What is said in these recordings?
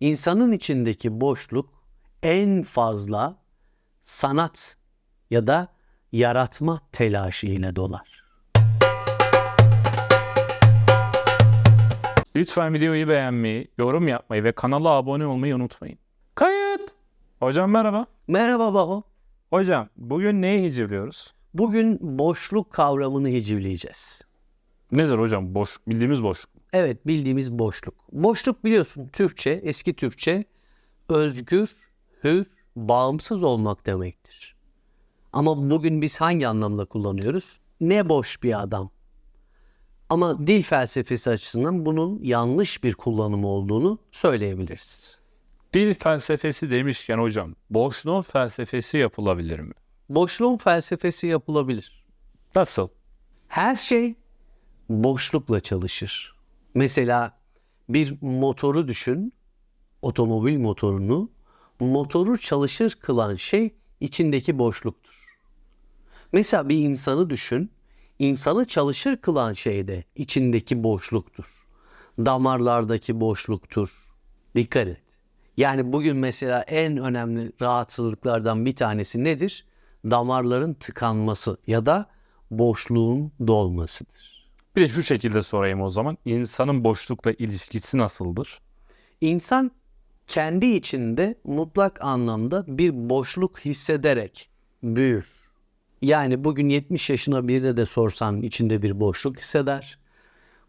İnsanın içindeki boşluk en fazla sanat ya da yaratma telaşı ile dolar. Lütfen videoyu beğenmeyi, yorum yapmayı ve kanala abone olmayı unutmayın. Kayıt! Hocam merhaba. Merhaba baba. Hocam bugün neyi hicivliyoruz? Bugün boşluk kavramını hicivleyeceğiz. Nedir hocam? Boş, bildiğimiz boşluk. Evet bildiğimiz boşluk. Boşluk biliyorsun Türkçe, eski Türkçe özgür, hür, bağımsız olmak demektir. Ama bugün biz hangi anlamda kullanıyoruz? Ne boş bir adam. Ama dil felsefesi açısından bunun yanlış bir kullanımı olduğunu söyleyebiliriz. Dil felsefesi demişken hocam, boşluğun felsefesi yapılabilir mi? Boşluğun felsefesi yapılabilir. Nasıl? Her şey boşlukla çalışır. Mesela bir motoru düşün, otomobil motorunu. Motoru çalışır kılan şey içindeki boşluktur. Mesela bir insanı düşün, insanı çalışır kılan şey de içindeki boşluktur. Damarlardaki boşluktur. Dikkat et. Yani bugün mesela en önemli rahatsızlıklardan bir tanesi nedir? Damarların tıkanması ya da boşluğun dolmasıdır. Bir de şu şekilde sorayım o zaman. İnsanın boşlukla ilişkisi nasıldır? İnsan kendi içinde mutlak anlamda bir boşluk hissederek büyür. Yani bugün 70 yaşına birine de sorsan içinde bir boşluk hisseder.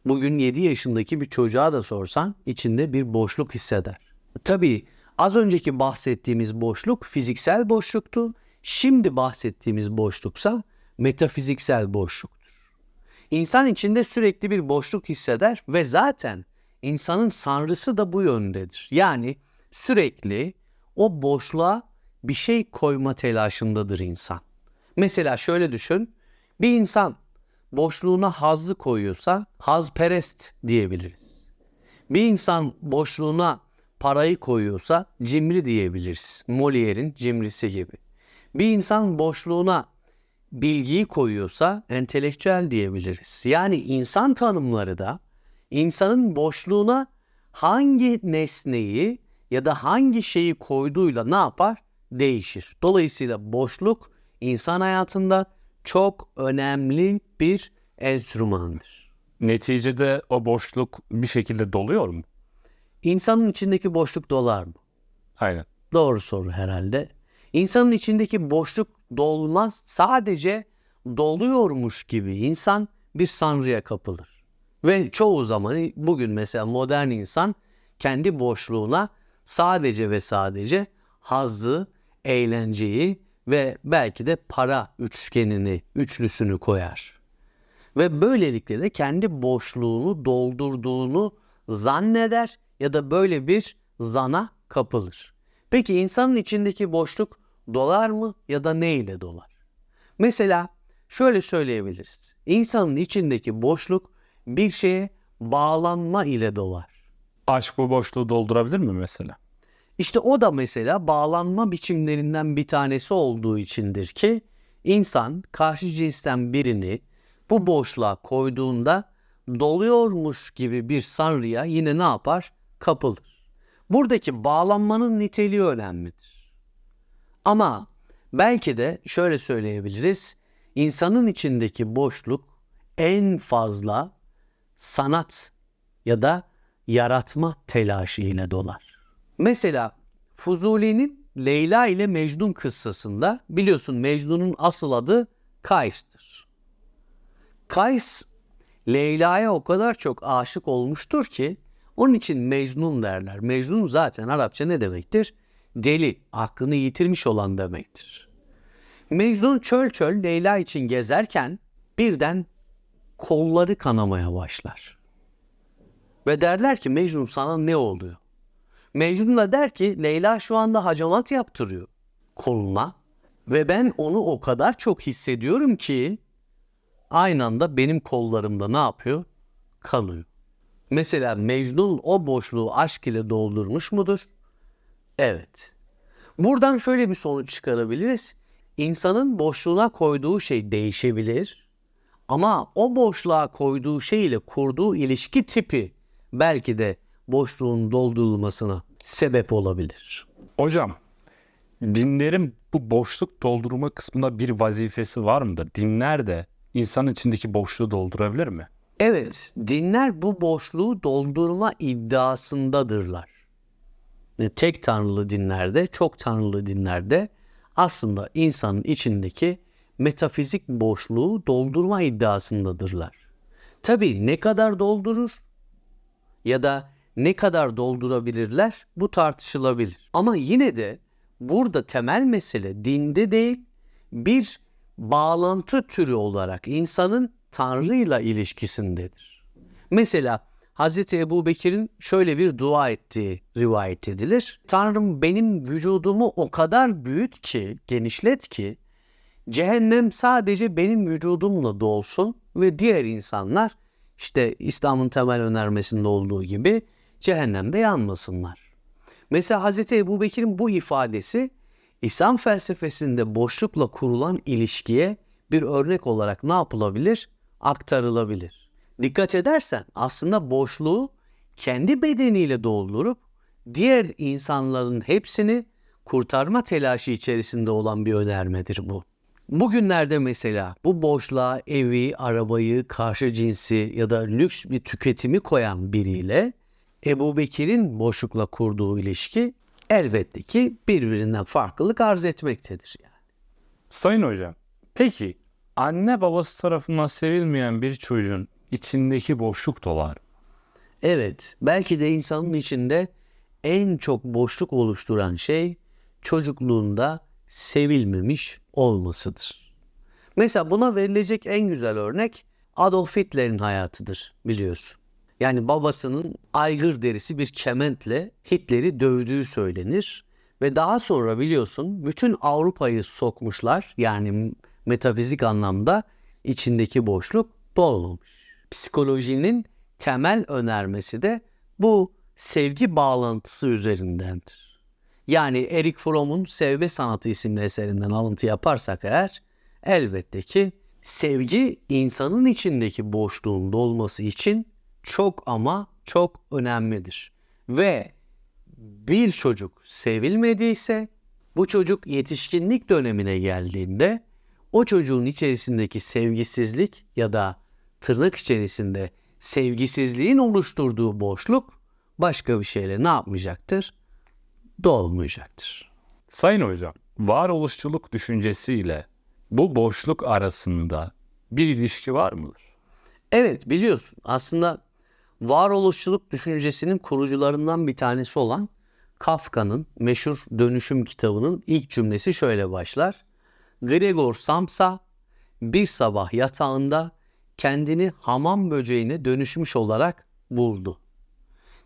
Bugün 7 yaşındaki bir çocuğa da sorsan içinde bir boşluk hisseder. Tabii az önceki bahsettiğimiz boşluk fiziksel boşluktu. Şimdi bahsettiğimiz boşluksa metafiziksel boşluktur. İnsan içinde sürekli bir boşluk hisseder ve zaten insanın sanrısı da bu yöndedir. Yani sürekli o boşluğa bir şey koyma telaşındadır insan. Mesela şöyle düşün. Bir insan boşluğuna hazzı koyuyorsa hazperest diyebiliriz. Bir insan boşluğuna parayı koyuyorsa cimri diyebiliriz. Molière'in cimrisi gibi. Bir insan boşluğuna bilgiyi koyuyorsa entelektüel diyebiliriz. Yani insan tanımları da insanın boşluğuna hangi nesneyi ya da hangi şeyi koyduğuyla ne yapar? Değişir. Dolayısıyla boşluk insan hayatında çok önemli bir enstrümandır. Neticede o boşluk bir şekilde doluyor mu? İnsanın içindeki boşluk dolar mı? Aynen. Doğru soru herhalde. İnsanın içindeki boşluk dolmaz. Sadece doluyormuş gibi insan bir sanrıya kapılır. Ve çoğu zaman bugün mesela modern insan kendi boşluğuna sadece ve sadece hazzı, eğlenceyi ve belki de para üçgenini, üçlüsünü koyar. Ve böylelikle de kendi boşluğunu doldurduğunu zanneder ya da böyle bir zana kapılır. Peki insanın içindeki boşluk dolar mı ya da ne ile dolar? Mesela şöyle söyleyebiliriz. İnsanın içindeki boşluk bir şeye bağlanma ile dolar. Aşk bu boşluğu doldurabilir mi mesela? İşte o da mesela bağlanma biçimlerinden bir tanesi olduğu içindir ki insan karşı cinsten birini bu boşluğa koyduğunda doluyormuş gibi bir sanrıya yine ne yapar? Kapılır. Buradaki bağlanmanın niteliği önemlidir. Ama belki de şöyle söyleyebiliriz. İnsanın içindeki boşluk en fazla sanat ya da yaratma telaşı ile dolar. Mesela Fuzuli'nin Leyla ile Mecnun kıssasında biliyorsun Mecnun'un asıl adı Kays'tır. Kays Leyla'ya o kadar çok aşık olmuştur ki onun için Mecnun derler. Mecnun zaten Arapça ne demektir? Deli, aklını yitirmiş olan demektir. Mecnun çöl çöl Leyla için gezerken birden kolları kanamaya başlar. Ve derler ki Mecnun sana ne oluyor? Mecnun da der ki Leyla şu anda hacamat yaptırıyor koluna. Ve ben onu o kadar çok hissediyorum ki aynı anda benim kollarımda ne yapıyor? Kanıyor. Mesela Mecnun o boşluğu aşk ile doldurmuş mudur? Evet. Buradan şöyle bir sonuç çıkarabiliriz. İnsanın boşluğuna koyduğu şey değişebilir. Ama o boşluğa koyduğu şey ile kurduğu ilişki tipi belki de boşluğun doldurulmasına sebep olabilir. Hocam, dinlerin bu boşluk doldurma kısmında bir vazifesi var mıdır? Dinler de insanın içindeki boşluğu doldurabilir mi? Evet, dinler bu boşluğu doldurma iddiasındadırlar. E, Tek tanrılı dinlerde, çok tanrılı dinlerde aslında insanın içindeki metafizik boşluğu doldurma iddiasındadırlar. Tabii ne kadar doldurur ya da ne kadar doldurabilirler bu tartışılabilir. Ama yine de burada temel mesele dinde değil bir bağlantı türü olarak insanın Tanrı'yla ilişkisindedir. Mesela Hz. Ebu Bekir'in şöyle bir dua ettiği rivayet edilir. Tanrım benim vücudumu o kadar büyüt ki, genişlet ki cehennem sadece benim vücudumla dolsun ve diğer insanlar işte İslam'ın temel önermesinde olduğu gibi cehennemde yanmasınlar. Mesela Hz. Ebu Bekir'in bu ifadesi İslam felsefesinde boşlukla kurulan ilişkiye bir örnek olarak ne yapılabilir? Aktarılabilir. Dikkat edersen aslında boşluğu kendi bedeniyle doldurup diğer insanların hepsini kurtarma telaşı içerisinde olan bir önermedir bu. Bugünlerde mesela bu boşluğa evi, arabayı, karşı cinsi ya da lüks bir tüketimi koyan biriyle Ebu Bekir'in boşlukla kurduğu ilişki elbette ki birbirinden farklılık arz etmektedir. Yani. Sayın hocam, peki anne babası tarafından sevilmeyen bir çocuğun içindeki boşluk dolar. Evet, belki de insanın içinde en çok boşluk oluşturan şey çocukluğunda sevilmemiş olmasıdır. Mesela buna verilecek en güzel örnek Adolf Hitler'in hayatıdır biliyorsun. Yani babasının aygır derisi bir kementle Hitler'i dövdüğü söylenir ve daha sonra biliyorsun bütün Avrupa'yı sokmuşlar yani metafizik anlamda içindeki boşluk dolmamış. Psikolojinin temel önermesi de bu sevgi bağlantısı üzerindendir. Yani Erik Fromm'un Sevme Sanatı isimli eserinden alıntı yaparsak eğer elbette ki sevgi insanın içindeki boşluğun dolması için çok ama çok önemlidir. Ve bir çocuk sevilmediyse bu çocuk yetişkinlik dönemine geldiğinde o çocuğun içerisindeki sevgisizlik ya da tırnak içerisinde sevgisizliğin oluşturduğu boşluk başka bir şeyle ne yapmayacaktır? Dolmayacaktır. Sayın hocam, varoluşçuluk düşüncesiyle bu boşluk arasında bir ilişki var mıdır? Evet biliyorsun aslında varoluşçuluk düşüncesinin kurucularından bir tanesi olan Kafka'nın meşhur Dönüşüm kitabının ilk cümlesi şöyle başlar. Gregor Samsa bir sabah yatağında kendini hamam böceğine dönüşmüş olarak buldu.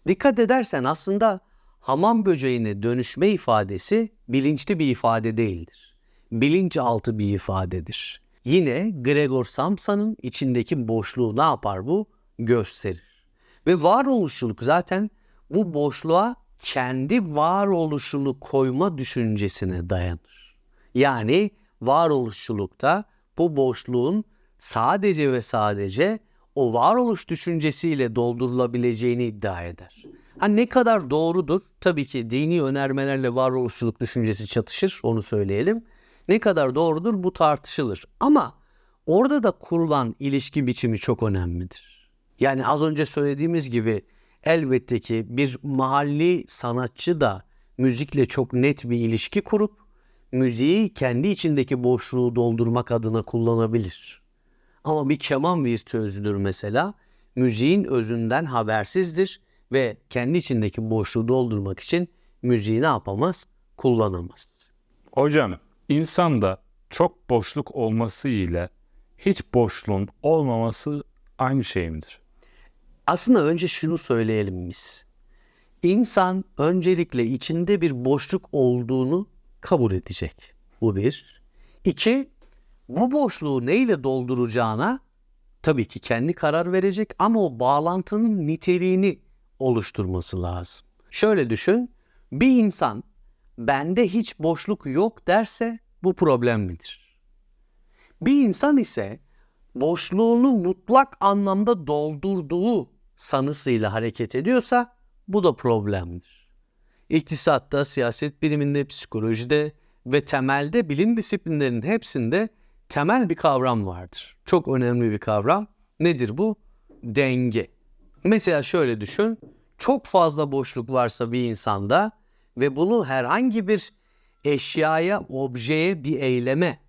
Dikkat edersen aslında hamam böceğine dönüşme ifadesi bilinçli bir ifade değildir. Bilinçaltı bir ifadedir. Yine Gregor Samsa'nın içindeki boşluğu ne yapar bu? Gösterir. Ve varoluşçuluk zaten bu boşluğa kendi varoluşunu koyma düşüncesine dayanır. Yani varoluşçulukta bu boşluğun sadece ve sadece o varoluş düşüncesiyle doldurulabileceğini iddia eder. Ha ne kadar doğrudur? Tabii ki dini önermelerle varoluşçuluk düşüncesi çatışır, onu söyleyelim. Ne kadar doğrudur bu tartışılır. Ama orada da kurulan ilişki biçimi çok önemlidir. Yani az önce söylediğimiz gibi elbette ki bir mahalli sanatçı da müzikle çok net bir ilişki kurup müziği kendi içindeki boşluğu doldurmak adına kullanabilir. Ama bir keman virtüözüdür mesela. Müziğin özünden habersizdir ve kendi içindeki boşluğu doldurmak için müziği ne yapamaz? Kullanamaz. Hocam, insanda çok boşluk olması ile hiç boşluğun olmaması aynı şey midir? Aslında önce şunu söyleyelim biz. İnsan öncelikle içinde bir boşluk olduğunu kabul edecek. Bu bir. İki, bu boşluğu neyle dolduracağına tabii ki kendi karar verecek ama o bağlantının niteliğini oluşturması lazım. Şöyle düşün, bir insan bende hiç boşluk yok derse bu problemlidir. Bir insan ise boşluğunu mutlak anlamda doldurduğu sanısıyla hareket ediyorsa bu da problemdir. iktisatta, siyaset biliminde, psikolojide ve temelde bilim disiplinlerinin hepsinde temel bir kavram vardır. Çok önemli bir kavram. Nedir bu? Denge. Mesela şöyle düşün. Çok fazla boşluk varsa bir insanda ve bunu herhangi bir eşyaya, objeye, bir eyleme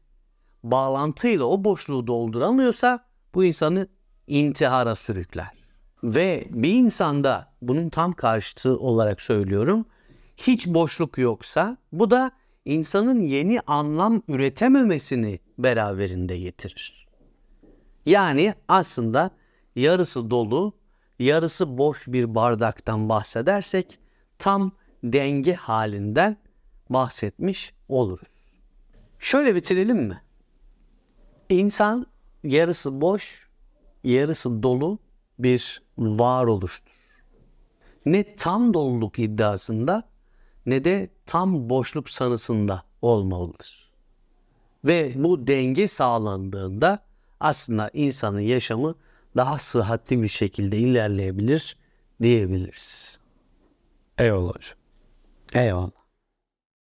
bağlantıyla o boşluğu dolduramıyorsa bu insanı intihara sürükler. Ve bir insanda bunun tam karşıtı olarak söylüyorum. Hiç boşluk yoksa bu da insanın yeni anlam üretememesini beraberinde getirir. Yani aslında yarısı dolu, yarısı boş bir bardaktan bahsedersek tam denge halinden bahsetmiş oluruz. Şöyle bitirelim mi? İnsan yarısı boş, yarısı dolu bir varoluştur. Ne tam doluluk iddiasında ne de tam boşluk sanısında olmalıdır. Ve bu denge sağlandığında aslında insanın yaşamı daha sıhhatli bir şekilde ilerleyebilir diyebiliriz. Eyvallah hocam. Eyvallah.